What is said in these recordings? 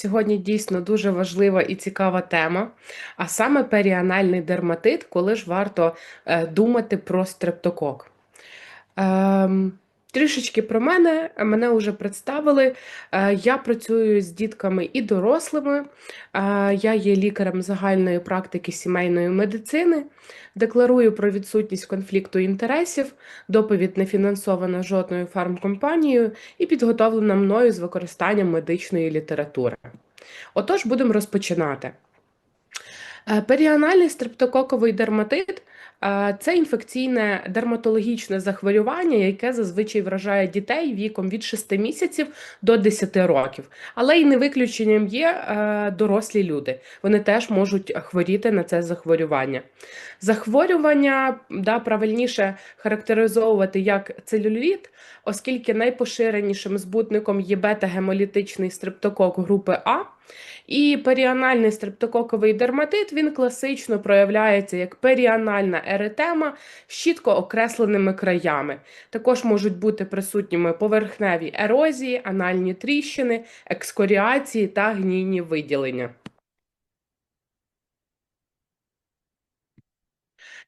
сьогодні дійсно дуже важлива і цікава тема, а саме періанальний дерматит, коли ж варто е, думати про стрептокок. Ем, Трішечки про мене, мене вже представили. Е, Я працюю з дітками і дорослими. Е, Я є лікарем загальної практики сімейної медицини, декларую про відсутність конфлікту інтересів, доповідь не фінансована жодною фармкомпанією і підготовлена мною з використанням медичної літератури. Отож, будемо розпочинати. Е, Періанальний стрептококовий дерматит це інфекційне дерматологічне захворювання, яке зазвичай вражає дітей віком від 6 місяців до 10 років. Але і не виключенням є е, дорослі люди. Вони теж можуть хворіти на це захворювання. Захворювання да, правильніше характеризовувати як целюліт, оскільки найпоширенішим збутником є бета-гемолітичний стрептокок групи А. І періанальний стрептококовий дерматит він класично проявляється як періанальна еретема з чітко окресленими краями. Також можуть бути присутніми поверхневі ерозії, анальні тріщини, екскоріації та гнійні виділення.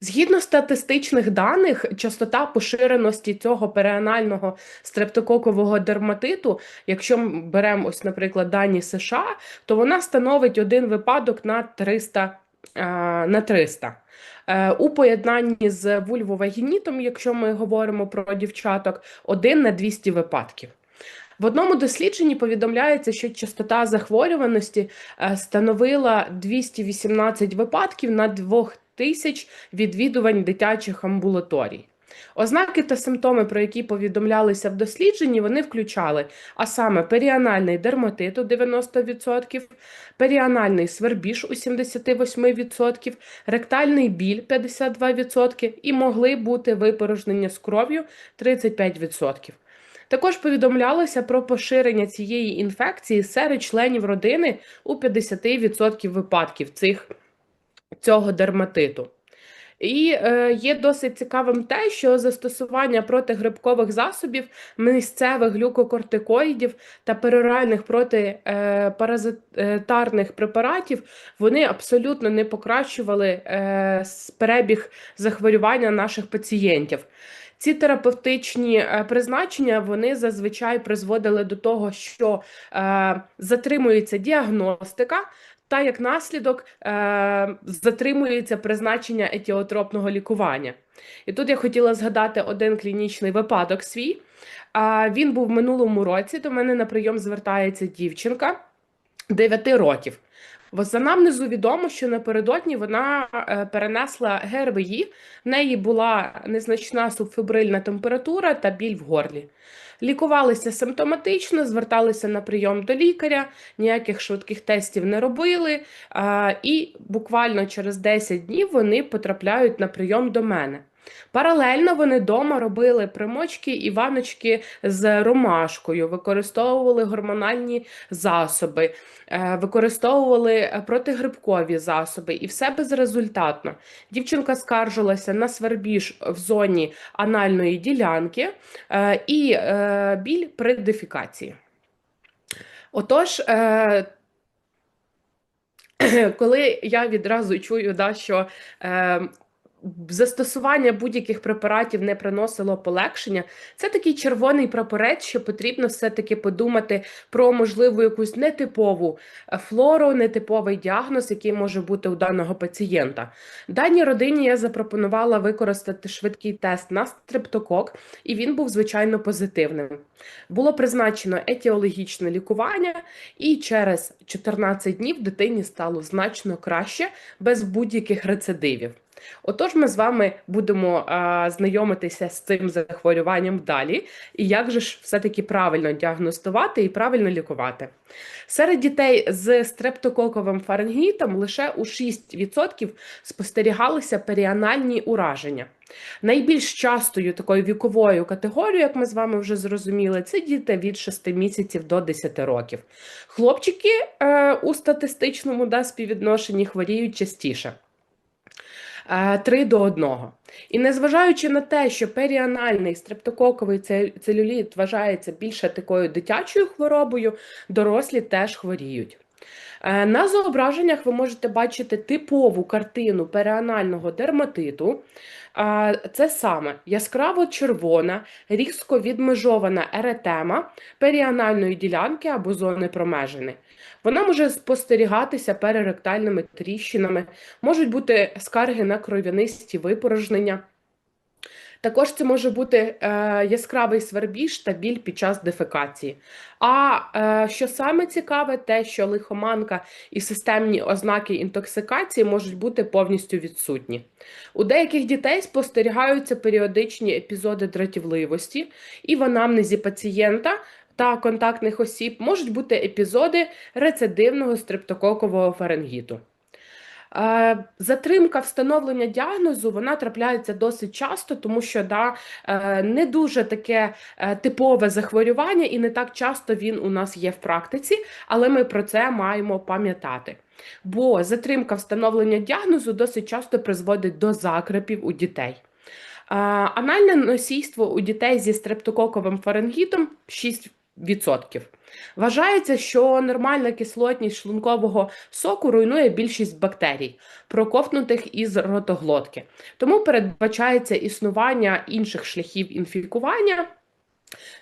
Згідно статистичних даних, частота поширеності цього переанального стрептококового дерматиту, якщо ми беремо, ось, наприклад, дані США, то вона становить один випадок на 300. е, На 300. Е, У поєднанні з вульвовагінітом, якщо ми говоримо про дівчаток, один на 200 випадків. В одному дослідженні повідомляється, що частота захворюваності е, становила 218 випадків на 2 тисяч відвідувань дитячих амбулаторій. Ознаки та симптоми, про які повідомлялися в дослідженні, вони включали, а саме періанальний дерматит у 90%, періанальний свербіж у 78%, ректальний біль 52% і могли бути випорожнення з кров'ю 35%. Також повідомлялося про поширення цієї інфекції серед членів родини у 50% випадків цих, цього дерматиту. І е, є досить цікавим те, що застосування протигрибкових засобів, місцевих глюкокортикоїдів та пероральних протипаразитарних препаратів вони абсолютно не покращували е, перебіг захворювання наших пацієнтів. Ці терапевтичні е, призначення вони зазвичай призводили до того, що е, затримується діагностика, та як наслідок е, затримується призначення етіотропного лікування. І тут я хотіла згадати один клінічний випадок свій. А він був в минулому році. До мене на прийом звертається дівчинка 9 років. В анамнезу відомо, що напередодні вона е, перенесла ГРВІ, в неї була незначна субфібрильна температура та біль в горлі. Лікувалися симптоматично, зверталися на прийом до лікаря, ніяких швидких тестів не робили, і буквально через 10 днів вони потрапляють на прийом до мене. Паралельно вони вдома робили примочки і ваночки з ромашкою, використовували гормональні засоби, е, використовували протигрибкові засоби, і все безрезультатно. Дівчинка скаржилася на свербіж в зоні анальної ділянки е, і е, біль при дефікації. Отож, коли я відразу чую, да, що застосування будь-яких препаратів не приносило полегшення, це такий червоний прапорець, що потрібно все-таки подумати про можливу якусь нетипову е, флору, нетиповий діагноз, який може бути у даного пацієнта. Даній родині я запропонувала використати швидкий тест на стрептокок, і він був звичайно позитивним. Було призначено етіологічне лікування, і через 14 днів дитині стало значно краще без будь-яких рецидивів. Отож, ми з вами будемо а, знайомитися з цим захворюванням далі, і як же ж все-таки правильно діагностувати і правильно лікувати. Серед дітей з стрептококовим фарингітом лише у 6% спостерігалися періанальні ураження. Найбільш частою такою віковою категорією, як ми з вами вже зрозуміли, це діти від 6 місяців до 10 років. Хлопчики е, у статистичному да, співвідношенні хворіють частіше. 3 до 1. І незважаючи на те, що періанальний стрептококовий целюліт вважається більше такою дитячою хворобою, дорослі теж хворіють. Е, На зображеннях ви можете бачити типову картину переанального дерматиту. Це саме яскраво червона, різко відмежована еретема періанальної ділянки або зони промежини. Вона може спостерігатися переректальними тріщинами, можуть бути скарги на кров'янисті випорожнення. Також це може бути е, яскравий свербіж та біль під час дефекації. А е, що саме цікаве, те, що лихоманка і системні ознаки інтоксикації можуть бути повністю відсутні. У деяких дітей спостерігаються періодичні епізоди дратівливості, і в анамнезі пацієнта та контактних осіб можуть бути епізоди рецидивного стрептококового фарингіту. Е, Затримка встановлення діагнозу вона трапляється досить часто, тому що да, е, не дуже таке е, типове захворювання, і не так часто він у нас є в практиці, але ми про це маємо пам'ятати. Бо затримка встановлення діагнозу досить часто призводить до закрепів у дітей. Анальне носійство у дітей зі стрептококовим фарингітом 6%. Вважається, що нормальна кислотність шлункового соку руйнує більшість бактерій, проковтнутих із ротоглотки. Тому передбачається існування інших шляхів інфікування.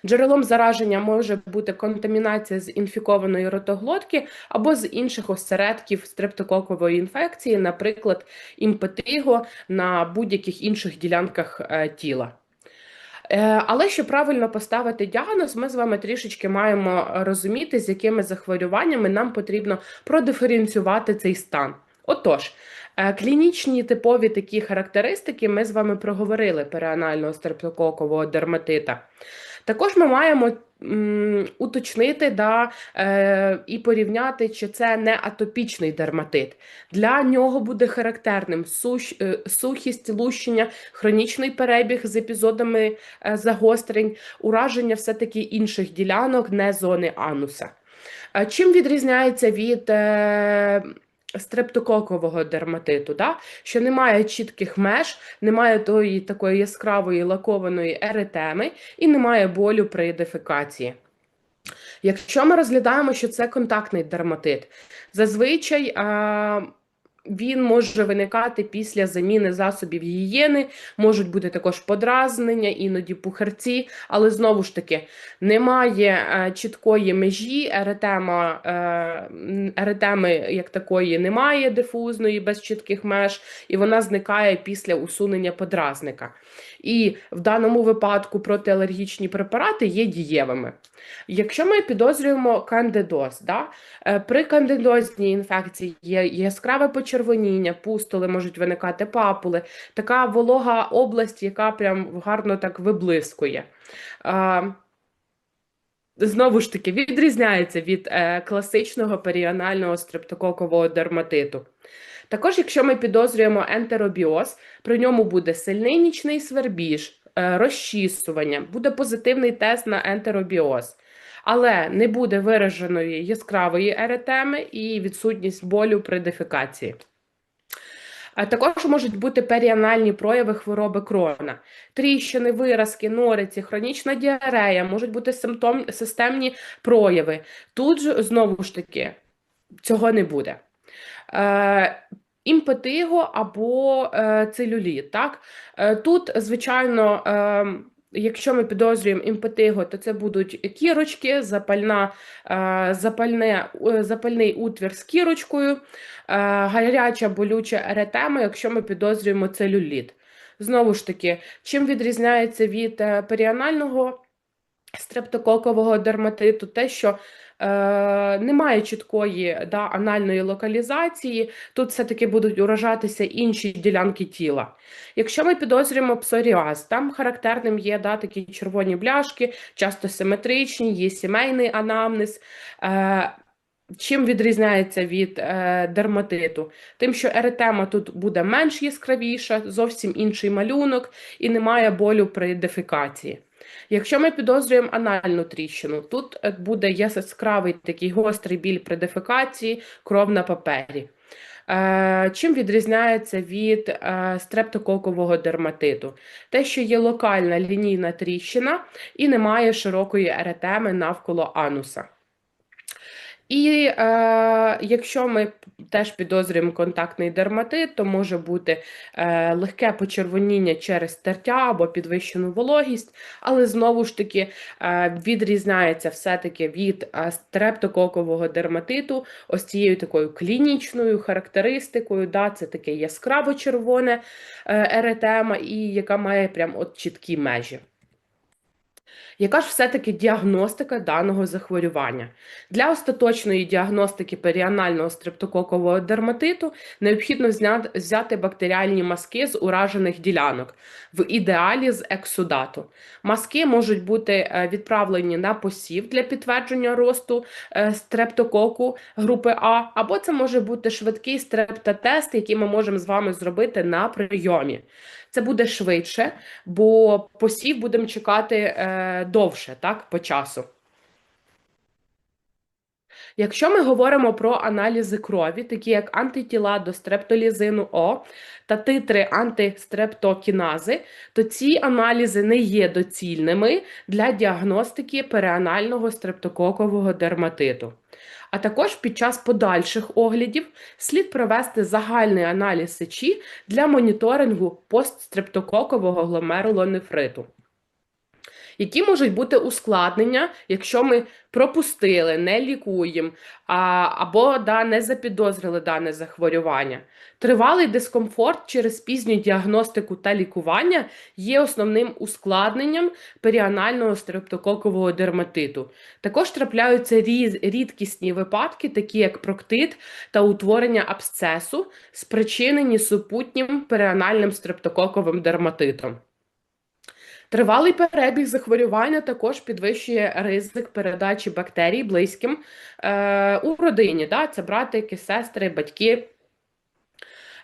Джерелом зараження може бути контамінація з інфікованої ротоглотки або з інших осередків стрептококової інфекції, наприклад, імпетиго на будь-яких інших ділянках е, тіла. Е, Але щоб правильно поставити діагноз, ми з вами трішечки маємо розуміти, з якими захворюваннями нам потрібно продиференціювати цей стан. Отож, е, клінічні типові такі характеристики ми з вами проговорили переанального стрептококового дерматита. Також ми маємо уточнити да, е, і порівняти, чи це не атопічний дерматит. Для нього буде характерним суш, е, сухість, лущення, хронічний перебіг з епізодами е, загострень, ураження все-таки інших ділянок, не зони ануса. Е, Чим відрізняється від е, стрептококового дерматиту? Да? Що немає чітких меж, немає тої такої яскравої лакованої еретеми і немає болю при дефекації. Якщо ми розглядаємо, що це контактний дерматит, зазвичай а, він може виникати після заміни засобів гігієни, можуть бути також подразнення, іноді пухарці, але знову ж таки немає е, чіткої межі, еретема, е, еретеми як такої немає дифузної, без чітких меж, і вона зникає після усунення подразника. І в даному випадку протиалергічні препарати є дієвими. Якщо ми підозрюємо кандидоз, да, е, при кандидозній інфекції є яскраве почервоніння, пустоли можуть виникати папули, така волога область, яка прям гарно так виблискує. Знову ж таки, відрізняється від е, класичного періанального стрептококового дерматиту. Також, якщо ми підозрюємо ентеробіоз, при ньому буде сильний нічний свербіж, розчісування, буде позитивний тест на ентеробіоз, але не буде вираженої яскравої еретеми і відсутність болю при дефекації. А також можуть бути періанальні прояви хвороби крона, тріщини, виразки, нориці, хронічна діарея, можуть бути симптом, системні прояви. Тут же знову ж таки цього не буде. Імпетиго або е, целюліт. Так? Е, тут, звичайно, е, якщо ми підозрюємо імпетиго, то це будуть кірочки, запальна, е, запальне, запальний утвір з кірочкою, е, гаряча болюча еретема, якщо ми підозрюємо целюліт. Знову ж таки, чим відрізняється від е, періанального стрептококового дерматиту, те, що е, немає чіткої да, анальної локалізації, тут все-таки будуть уражатися інші ділянки тіла. Якщо ми підозрюємо псоріаз, там характерним є да, такі червоні бляшки, часто симетричні, є сімейний анамнез. Е, Чим відрізняється від е, дерматиту? Тим, що еретема тут буде менш яскравіша, зовсім інший малюнок і немає болю при дефекації. Якщо ми підозрюємо анальну тріщину, тут е, буде яскравий такий гострий біль при дефекації, кров на папері. Е, Чим відрізняється від е, стрептококового дерматиту? Те, що є локальна лінійна тріщина і немає широкої еретеми навколо ануса. І е, якщо ми теж підозрюємо контактний дерматит, то може бути е, легке почервоніння через тертя або підвищену вологість, але знову ж таки е, відрізняється все-таки від е, стрептококового дерматиту ось цією такою клінічною характеристикою. Да, Це таке яскраво червоне еретема, і яка має прям от чіткі межі. Яка ж все-таки діагностика даного захворювання? Для остаточної діагностики періанального стрептококового дерматиту необхідно взяти бактеріальні маски з уражених ділянок, в ідеалі з ексудату. Маски можуть бути е, відправлені на посів для підтвердження росту е, стрептококу групи А, або це може бути швидкий стрептотест, який ми можемо з вами зробити на прийомі. Це буде швидше, бо посів будемо чекати е, довше, так, по часу. Якщо ми говоримо про аналізи крові, такі як антитіла до стрептолізину О та титри антистрептокінази, то ці аналізи не є доцільними для діагностики переанального стрептококового дерматиту. А також під час подальших оглядів слід провести загальний аналіз сечі для моніторингу постстрептококового гломерулонефриту. Які можуть бути ускладнення, якщо ми пропустили, не лікуємо або да, не запідозрили дане захворювання? Тривалий дискомфорт через пізню діагностику та лікування є основним ускладненням періанального стрептококового дерматиту. Також трапляються рідкісні випадки, такі як проктит та утворення абсцесу, спричинені супутнім періанальним стрептококовим дерматитом. Тривалий перебіг захворювання також підвищує ризик передачі бактерій близьким е, у родині. Да? Це братики, сестри, батьки.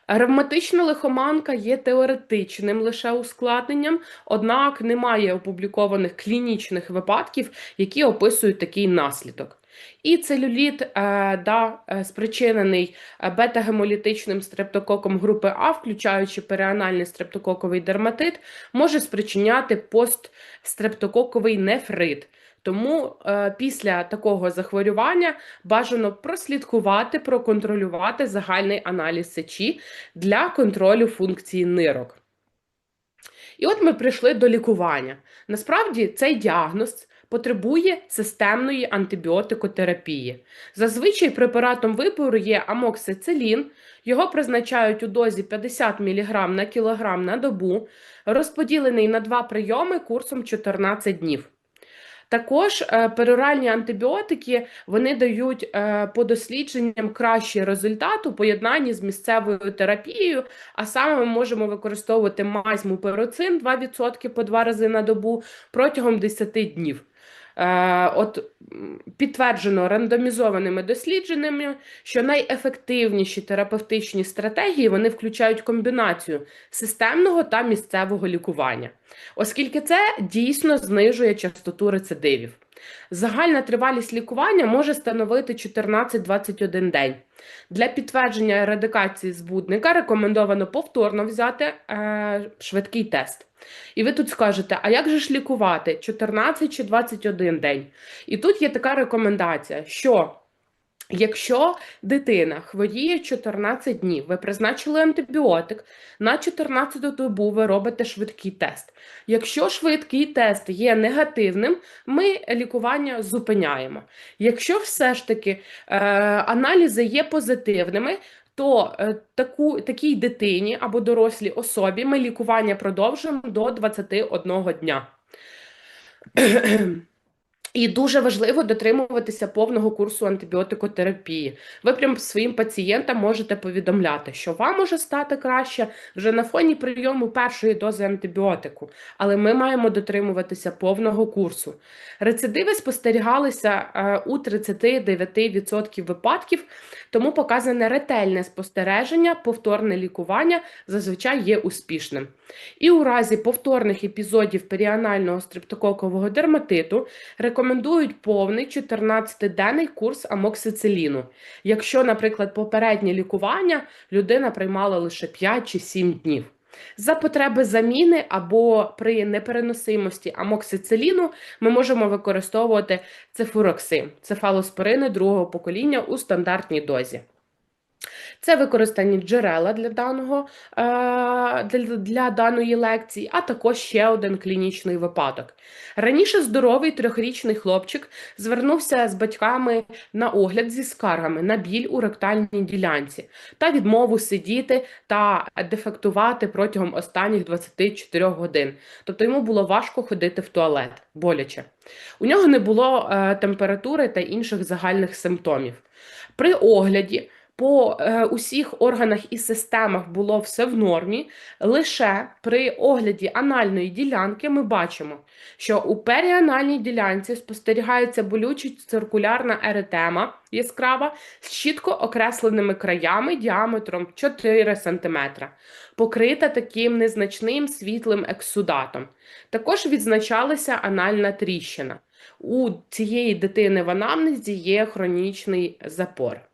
Ревматична лихоманка є теоретичним лише ускладненням, однак немає опублікованих клінічних випадків, які описують такий наслідок. І целюліт е, да, е, спричинений е, бета-гемолітичним стрептококом групи А, включаючи періанальний стрептококовий дерматит, може спричиняти постстрептококовий нефрит. Тому е, після такого захворювання бажано прослідкувати, проконтролювати загальний аналіз сечі для контролю функції нирок. І от ми прийшли до лікування. Насправді цей діагноз потребує системної антибіотикотерапії. Зазвичай препаратом вибору є амоксицилін, його призначають у дозі 50 мг на кілограм на добу, розподілений на два прийоми курсом 14 днів. Також е, пероральні антибіотики вони дають е, по дослідженням кращий результат у поєднанні з місцевою терапією, а саме ми можемо використовувати мазь мупероцин 2% по два рази на добу протягом 10 днів. Е, от підтверджено рандомізованими дослідженнями, що найефективніші терапевтичні стратегії вони включають комбінацію системного та місцевого лікування, оскільки це дійсно знижує частоту рецидивів. Загальна тривалість лікування може становити 14-21 день. Для підтвердження ерадикації збудника рекомендовано повторно взяти е, швидкий тест. І ви тут скажете, а як же ж лікувати 14 чи 21 день? І тут є така рекомендація, що Якщо дитина хворіє 14 днів, ви призначили антибіотик, на 14 добу ви робите швидкий тест. Якщо швидкий тест є негативним, ми лікування зупиняємо. Якщо все ж таки е, аналізи є позитивними, то е, таку, такій дитині або дорослій особі ми лікування продовжуємо до 21 дня. І дуже важливо дотримуватися повного курсу антибіотикотерапії. Ви прям своїм пацієнтам можете повідомляти, що вам може стати краще вже на фоні прийому першої дози антибіотику, але ми маємо дотримуватися повного курсу. Рецидиви спостерігалися е, у 39% випадків, тому показане ретельне спостереження, повторне лікування зазвичай є успішним. І у разі повторних епізодів періанального стрептококового дерматиту рекомендується рекомендують повний 14-денний курс амоксициліну. Якщо, наприклад, попереднє лікування людина приймала лише 5 чи 7 днів. За потреби заміни або при непереносимості амоксициліну ми можемо використовувати цифуроксин, цефалоспорини другого покоління у стандартній дозі. Це використані джерела для даного е, для, даної лекції, а також ще один клінічний випадок. Раніше здоровий трьохрічний хлопчик звернувся з батьками на огляд зі скаргами на біль у ректальній ділянці та відмову сидіти та дефектувати протягом останніх 24 годин. Тобто йому було важко ходити в туалет, боляче. У нього не було е, температури та інших загальних симптомів. При огляді по е, усіх органах і системах було все в нормі. Лише при огляді анальної ділянки ми бачимо, що у періанальній ділянці спостерігається болюча циркулярна еретема яскрава з чітко окресленими краями діаметром 4 см, покрита таким незначним світлим ексудатом. Також відзначалася анальна тріщина. У цієї дитини в анамнезі є хронічний запор.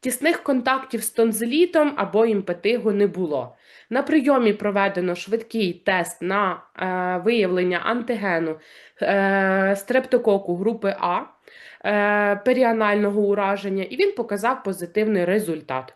Тісних контактів з тонзилітом або імпетигу не було. На прийомі проведено швидкий тест на е, виявлення антигену е, стрептококу групи А е, періанального ураження, і він показав позитивний результат.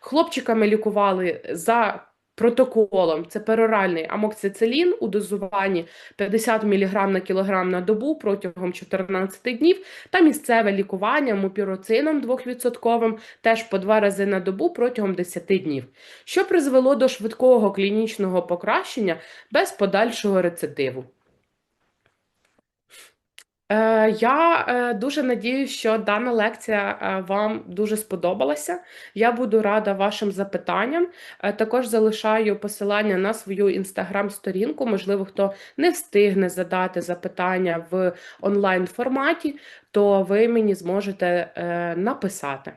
Хлопчиками лікували за протоколом це пероральний амоксицилін у дозуванні 50 мг на кілограм на добу протягом 14 днів та місцеве лікування мупіроцином 2% теж по два рази на добу протягом 10 днів, що призвело до швидкого клінічного покращення без подальшого рецидиву. Е, Я е, дуже надію, що дана лекція е, вам дуже сподобалася. Я буду рада вашим запитанням. Також залишаю посилання на свою інстаграм-сторінку. Можливо, хто не встигне задати запитання в онлайн форматі, то ви мені зможете написати.